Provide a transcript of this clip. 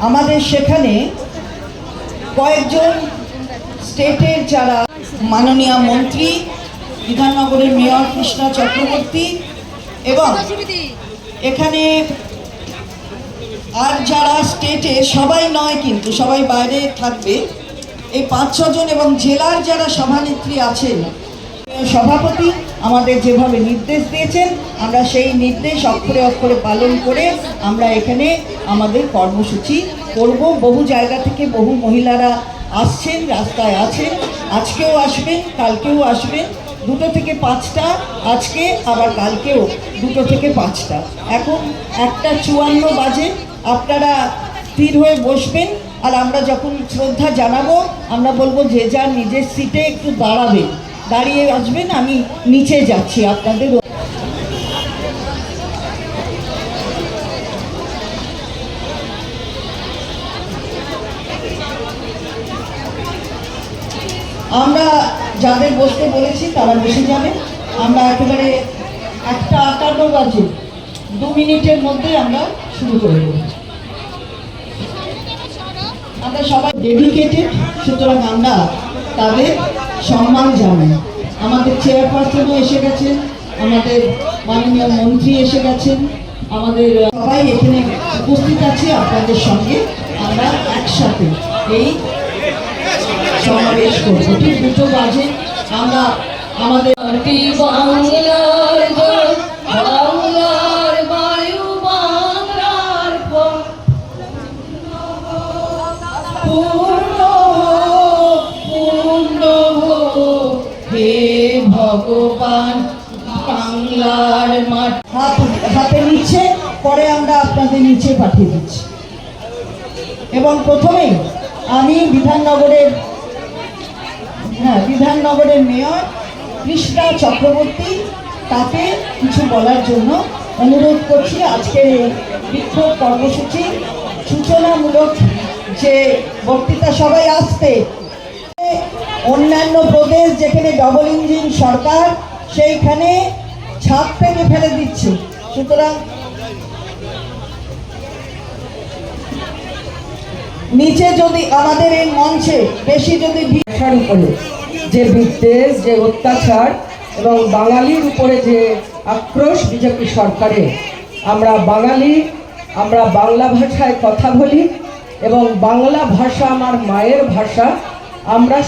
আমাদের সেখানে কয়েকজন স্টেটের যারা মাননীয় মন্ত্রী, বিধাননগরের মেয়র কৃষ্ণা চক্রবর্তী এবং এখানে আর যারা স্টেটে, সবাই নয় কিন্তু, সবাই বাইরে থাকবে। এই পাঁচ ছজন এবং জেলার যারা সভানেত্রী আছেন সভাপতি আমাদের যেভাবে নির্দেশ দিয়েছেন, আমরা সেই নির্দেশ অক্ষরে অক্ষরে পালন করে আমরা এখানে আমাদের কর্মসূচি করব। বহু জায়গা থেকে বহু মহিলারা আসছেন, রাস্তায় আছেন। আজকেও আসবেন, কালকেও আসবেন। দুটো থেকে পাঁচটা, আজকে আবার কালকেও দুটো থেকে পাঁচটা। এখন একটা চুয়ান্ন বাজে, আপনারা স্থির হয়ে বসবেন আর আমরা যখন শ্রদ্ধা জানাব, আমরা বলব যে যার নিজের সিটে একটু দাঁড়াবেন। দাঁড়িয়ে আসবেন, আমি নিচে যাচ্ছি আপনাদের আমরা যাদের বসতে বলেছি তারা বসে যাবে। আমরা একেবারে একটা আটান্ন বাজে দু মিনিটের মধ্যে আমরা শুরু করে দেব। আমরা সবাই ডেডিকেটেড সুতরাং আমরা তাদের সম্মান জানাই। আমাদের চেয়ারপারসনও এসে গেছেন আমাদের মাননীয় মন্ত্রী এসে গেছেন আমাদের সবাই এখানে উপস্থিত আছে আপনাদের সঙ্গে। আমরা একসাথে এই সমাবেশ করব। ঠিক দুটো বাজে। আমরা আমাদের মাটি ভগবান বাংলার মাঠ। হাত নিচ্ছে পরে আমরা আপনাদের নিচে পাঠিয়ে দিচ্ছি। এবং প্রথমেই আমি বিধাননগরের হ্যাঁ বিধাননগরের মেয়র কৃষ্ণা চক্রবর্তী, তাকে কিছু বলার জন্য অনুরোধ করছি। আজকের এই বিক্ষোভ কর্মসূচি সূচনামূলক যে বক্তৃতা সবাই আসতে অন্যান্য প্রদেশ যেখানে ডবল ইঞ্জিন সরকার, সেইখানে ছাদ থেকে ফেলে দিচ্ছে। সুতরাং নিচে যদি আমাদের এই মঞ্চে, বেশি যদি ভিড় ভাষার উপরে যে বিদ্বেষ, যে অত্যাচার এবং বাঙালির উপরে যে আক্রোশ বিজেপি সরকারে আমরা বাঙালি, আমরা বাংলা ভাষায় কথা বলি এবং বাংলা ভাষা আমার মায়ের ভাষা, আমরা